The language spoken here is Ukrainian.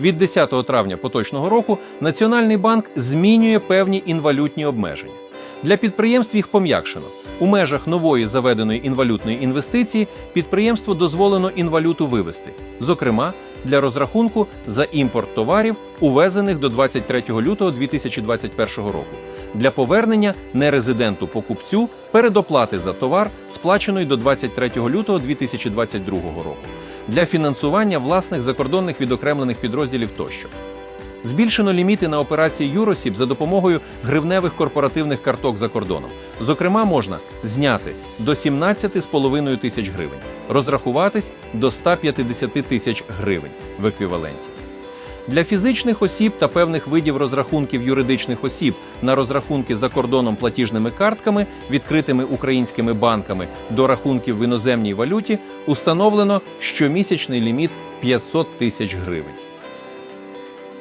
Від 10 травня поточного року Національний банк змінює певні інвалютні обмеження. Для підприємств їх пом'якшено. У межах нової заведеної інвалютної інвестиції підприємству дозволено інвалюту вивести, зокрема для розрахунку за імпорт товарів, увезених до 23 лютого 2021 року, для повернення нерезиденту покупцю передоплати за товар, сплаченої до 23 лютого 2022 року, для фінансування власних закордонних відокремлених підрозділів тощо. Збільшено ліміти на операції Юросіб за допомогою гривневих корпоративних карток за кордоном. Зокрема, можна зняти до 17,5 тисяч гривень, розрахуватись до 150 тисяч гривень в еквіваленті. Для фізичних осіб та певних видів розрахунків юридичних осіб на розрахунки за кордоном платіжними картками, відкритими українськими банками до рахунків в іноземній валюті, установлено щомісячний ліміт 500 тисяч гривень.